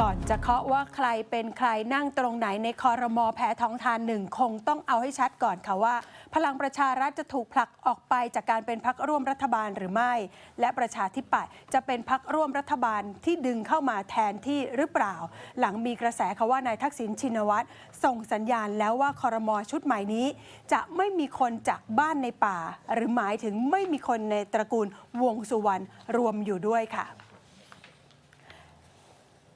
ก่อนจะเคาะว่าใครเป็นใครนั่งตรงไหนในคอรมอแพ้ท้องทานหนึ่งคงต้องเอาให้ชัดก่อนค่ะว่า พลังประชารัฐจะถูกผลักออกไปจากการเป็นพักร่วมรัฐบาลหรือไม่ และประชาธิปัตย์จะเป็นพักร่วมรัฐบาลที่ดึงเข้ามาแทนที่หรือเปล่า หลังมีกระแสค่ะว่านายทักษิณชินวัตรส่งสัญญาณแล้วว่าคอรมอชุดใหม่นี้ จะไม่มีคนจากบ้านในป่า หรือหมายถึงไม่มีคนในตระกูลวงสุวรรณรวมอยู่ด้วยค่ะ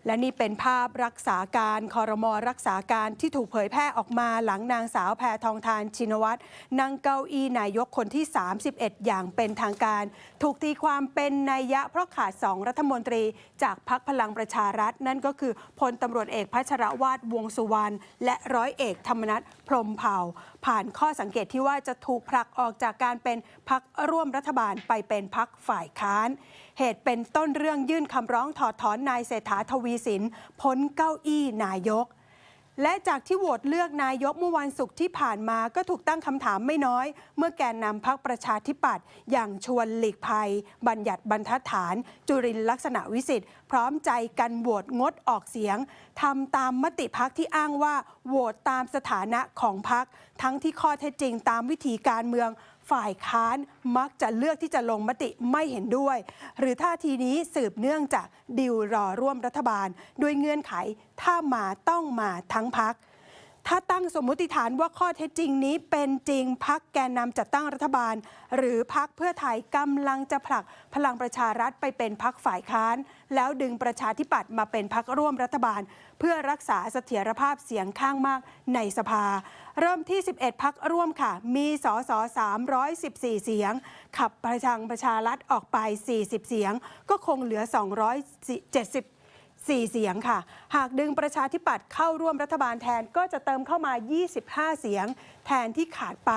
และนี่เป็นภาพรักษาการคอรมอรักษาการที่ถูกเผยแพร่ออกมาหลังนางสาวแพทองทานชินวัตรนั่งเก้าอี้นายกคนที่ 31 อย่างเป็นทางการ ถูกตีความเป็นนัยยะเพราะขาดสองรัฐมนตรี จากพักพลังประชารัฐ นั่นก็คือพลตำรวจเอกพัชรวาดวงสุวรรณและร้อยเอกธรรมนัฐพรมเผ่า ผ่านข้อสังเกตที่ว่าจะถูกผลักออกจากการเป็นพักร่วมรัฐบาลไปเป็นพักฝ่ายค้าน เหตุเป็นต้นเรื่องยื่นคำร้องถอดถอนนายเศรษฐาทวีสินพ้นเก้าอี้นายก และจากที่โหวตเลือกนายกเมื่อวันศุกร์ที่ผ่านมาก็ถูกตั้งคำถามไม่น้อย เมื่อแกนนำพักประชาธิปัตย์อย่างชวนหลีกภัย บัญญัติบรรทัดฐาน จุรินทร์ลักษณะวิสิทธิ์พร้อมใจกันโหวตงดออกเสียงทำตามมติพักที่อ้างว่าโหวตตามสถานะของพักทั้งที่ข้อเท็จจริงตามวิธีการเมือง ฝ่ายค้านมักจะเลือกที่จะลงมติไม่เห็นด้วย หรือท่าทีนี้สืบเนื่องจากดิวรอร่วมรัฐบาล ด้วยเงื่อนไขถ้ามาต้องมาทั้งพัก ถ้าตั้งสมมุติฐานว่าข้อเท็จจริงนี้เป็นจริงพักแกนนำจัดตั้งรัฐบาล หรือพักเพื่อไทยกำลังจะผลักพลังประชารัฐไปเป็นพักฝ่ายค้าน แล้วดึงประชาธิปัตย์มาเป็นพักร่วมรัฐบาล เพื่อรักษาเสถียรภาพเสียงข้างมากในสภา เริ่มที่ 11 พักร่วมค่ะ มีสส314 เสียง ขับประชังประชารัฐออกไป 40 เสียง ก็คงเหลือ 270 4 เสียงค่ะ หากดึงประชาธิปัตย์เข้าร่วมรัฐบาลแทนก็จะเติมเข้ามา 25 เสียง แทนที่ขาดไป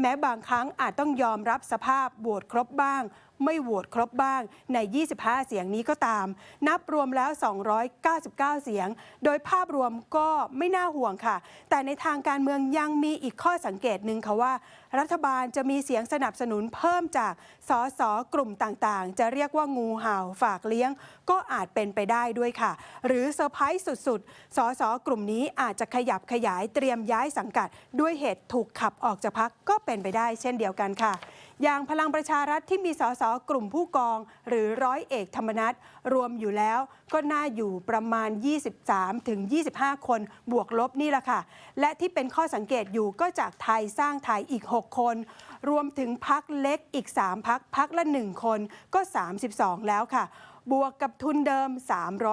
แม้บางครั้งอาจต้องยอมรับสภาพโหวตครบบ้าง ไม่โหวตครบบ้างใน 25 เสียงนี้ก็ตาม นับรวมแล้ว 299 เสียง โดยภาพรวมก็ไม่น่าห่วงค่ะ แต่ในทางการเมืองยังมีอีกข้อสังเกตหนึ่งค่ะว่า รัฐบาลจะมีเสียงสนับสนุนเพิ่มจากสสกลุ่มต่างๆ จะเรียกว่างูเห่าฝากเลี้ยง ก็อาจเป็นไปได้ด้วยค่ะ หรือเซอร์ไพรส์สุดๆ สสกลุ่มนี้อาจจะขยับขยายเตรียมย้ายสังกัด ด้วยเหตุถูกขับออกจากพักก็เป็นไปได้เช่นเดียวกันค่ะ อย่างพลังประชารัฐที่มีสสกลุ่มผู้กอง หรือร้อยเอกธรรมนัฐรวมอยู่แล้วก็น่าอยู่ประมาณ 23ถึง25 คนบวกลบนี่แหละค่ะ และที่เป็นข้อสังเกตอยู่ก็จากไทยสร้างไทยอีก 6 คน รวมถึงพักเล็กอีก 3 พักพักละ 1 คนก็ 32 แล้วค่ะบวกกับทุนเดิม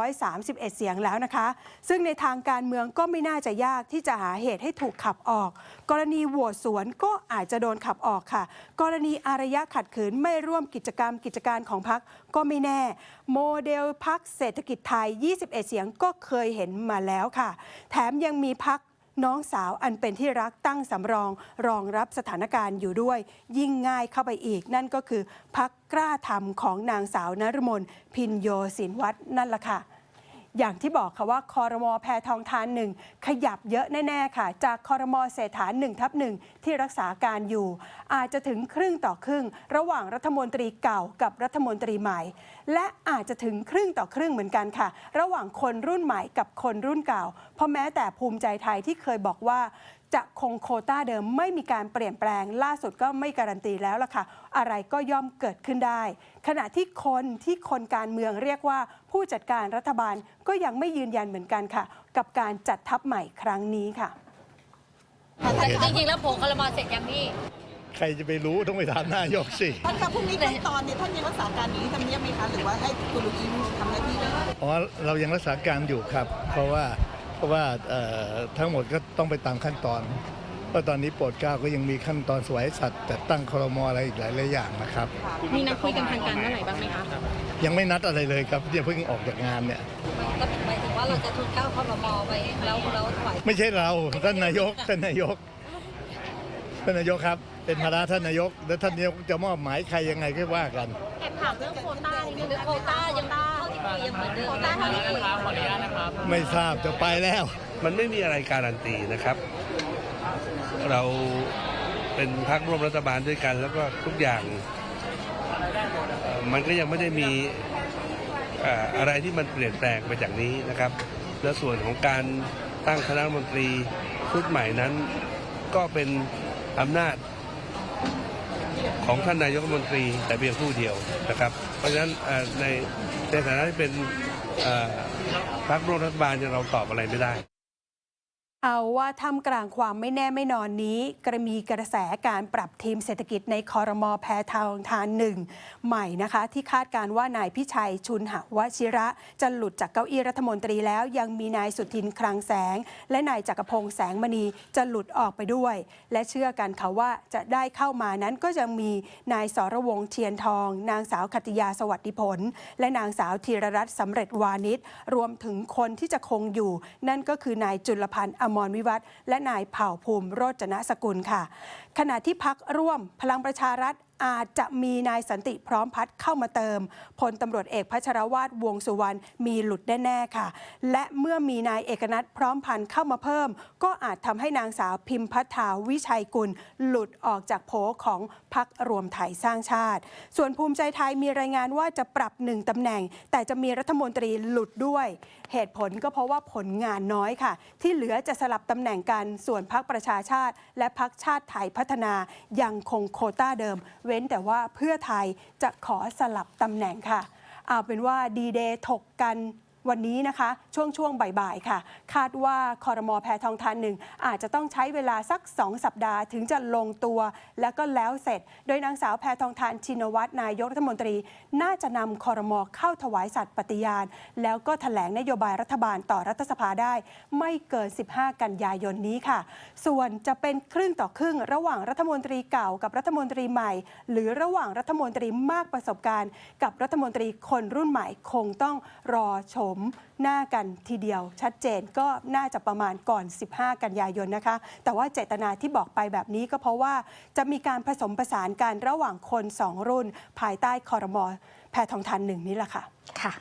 331 เสียงแล้วนะคะ ซึ่งในทางการเมืองก็ไม่น่าจะยากที่จะหาเหตุให้ถูกขับออก กรณีโหวตสวนก็อาจจะโดนขับออกค่ะ กรณีอารยะขัดขืนไม่ร่วมกิจกรรมกิจการของพักก็ไม่แน่ โมเดลพักเศรษฐกิจไทย 21 เสียงก็เคยเห็นมาแล้วค่ะ แถมยังมีพัก น้องสาวอันเป็นที่รักตั้งสำรอง รองรับสถานการณ์อยู่ด้วย ยิ่งง่ายเข้าไปอีก นั่นก็คือพักกล้าทำของนางสาวนรมนพินโยสินวัฒน์นั่นแหละค่ะ อย่างที่บอกค่ะว่าคอรมอแพทองทานหนึ่งขยับเยอะแน่ ๆ ค่ะ จากคอรมอเศรษฐาหนึ่งทับหนึ่งที่รักษาการอยู่ อาจจะถึงครึ่งต่อครึ่ง ระหว่างรัฐมนตรีเก่ากับรัฐมนตรีใหม่ และอาจจะถึงครึ่งต่อครึ่งเหมือนกันค่ะ ระหว่างคนรุ่นใหม่กับคนรุ่นเก่า เพราะแม้แต่ภูมิใจไทยที่เคยบอกว่า จะคงโควต้าเดิมไม่มีการเปลี่ยนแปลงล่าสุดก็ไม่การันตีแล้วล่ะค่ะ อะไรก็ย่อมเกิดขึ้นได้ ขณะที่คนที่คนการเมืองเรียกว่า ผู้จัดการรัฐบาลก็ยังไม่ยืนยันเหมือนกันค่ะ กับการจัดทัพใหม่ครั้งนี้ค่ะจริงๆแล้วโผล่คอรมอเสร็จยังพี่ใครจะไปรู้ต้องไปถามนายกสิท่านคะพรุ่งนี้ขั้นตอนเนี่ยท่านยังรักษาการอยู่ที่ทำเนียบไหมคะหรือว่าให้คุณลุงอิงทำหน้าที่เลยอ๋อเรายังรักษาการอยู่ครับ เพราะว่า เพราะว่าเอ่อทั้งหมดก็ต้องไปตามขั้นตอนเพราะตอนนี้โปรดเกล้าก็ยังมีขั้นตอนสวยสัตว์จัดตั้งครมอะไรอีกหลายหลายๆอย่างนะครับมีนัดคุยกันทางการเมื่อไหร่บ้างไหมคะยังไม่นัดอะไรเลยครับเนี่ยเพิ่งออกจากงานเนี่ยก็หมายถึงว่าเราจะทุนเก้าคอรมอไปแล้วเราถวายไม่ใช่เราท่านนายกท่านนายกท่านนายกครับเป็นภาระท่านนายก แล้วท่านนายกจะมอบหมายใครยังไงก็ว่ากันแอบถามเรื่องโควต้านิดนึงหรือโควต้ายังเท่าที่คุยยังเหมือนเดิมโควต้าเท่าที่คุย ไม่ทราบจะไปแล้ว มันไม่มีอะไรการันตีนะครับ เราเป็นพักร่วมรัฐบาลด้วยกัน แล้วก็ทุกอย่างมันก็ยังไม่ได้มีอะไรที่มันเปลี่ยนแปลงไปจากนี้นะครับ และส่วนของการตั้งคณะมนตรีชุดใหม่นั้น ก็เป็นอำนาจ ของท่านนายกรัฐมนตรีแต่เพียงผู้เดียวนะครับ เพราะฉะนั้นในในฐานะที่เป็นพรรคร่วมรัฐบาลเราตอบอะไรไม่ได้ เอาว่าท่ามกลางความไม่แน่ไม่นอนนี้กระมีกระแสการปรับทีมเศรษฐกิจในคอรมอแพทางทานหนึ่งใหม่นะคะ ที่คาดการว่านายพิชัยชุนหวชิระ จะหลุดจากเก้าอี้รัฐมนตรีแล้วยังมีนายสุทินคลังแสง และนายจักรพงษ์แสงมณีจะหลุดออกไปด้วย และเชื่อกันค่ะว่าจะได้เข้ามานั้นก็ยังมีนายสรวงเทียนทอง นางสาวขติยาสวัสดิผล และนางสาวธีรรัตน์สำเร็จวานิชรวมถึงคนที่จะคงอยู่ นั่นก็คือนายจุลพันธ์มรวิวัฒน์และนายเผ่าภูมิโรจนสกุลค่ะ ขณะที่พักร่วมพลังประชารัฐ อาจจะมีนายสันติพร้อมพัฒน์เข้ามาเติมพลตำรวจเอกพัชรวาทวงสุวรรณมีหลุดแน่ๆค่ะ และเมื่อมีนายเอกนัทพร้อมพันธ์เข้ามาเพิ่ม ก็อาจทำให้นางสาวพิมพัฒาวิชัยกุล หลุดออกจากโผของพักรวมไทยสร้างชาติ ส่วนภูมิใจไทยมีรายงานว่าจะปรับหนึ่งตำแหน่ง แต่จะมีรัฐมนตรีหลุดด้วย เหตุผลก็เพราะว่าผลงานน้อยค่ะ ที่เหลือจะสลับตำแหน่งกันส่วนพักประชาชาติ และพักชาติไทยพัฒนายังคงโคต้าเดิมเว้นแต่ว่าเพื่อไทยจะขอสลับตำแหน่งค่ะ เอาเป็นว่าดีเดย์ถกกัน วันนี้นะคะ ช่วงช่วงบ่ายๆ ค่ะ คาดว่าคอรมอแพทองทานหนึ่งอาจจะต้องใช้เวลาสัก 2 สัปดาห์ถึงจะลงตัว แล้วก็แล้วเสร็จ โดยนางสาวแพทองทานชินวัตรนายกรัฐมนตรี น่าจะนำคอรมอเข้าถวายสัตย์ปฏิญาณ แล้วก็ถแถลงนโยบายรัฐบาลต่อรัฐสภาได้ ไม่เกิน 15 กันยายนนี้ค่ะ ส่วนจะเป็นครึ่งต่อครึ่งระหว่างรัฐมนตรีเก่ากับรัฐมนตรีใหม่ หรือระหว่างรัฐมนตรีมากประสบการณ์ กับรัฐมนตรีคนรุ่นใหม่คงต้องรอชมหน้ากันทีเดียว ชัดเจนก็น่าจะประมาณก่อน 15 กันยายนนะคะ แต่ว่าเจตนาที่บอกไปแบบนี้ก็เพราะว่าจะมีการผสมผสานกันระหว่างคนสองรุ่น ภายใต้คอรมอแพทองทานหนึ่งนี่แหละค่ะ ค่ะ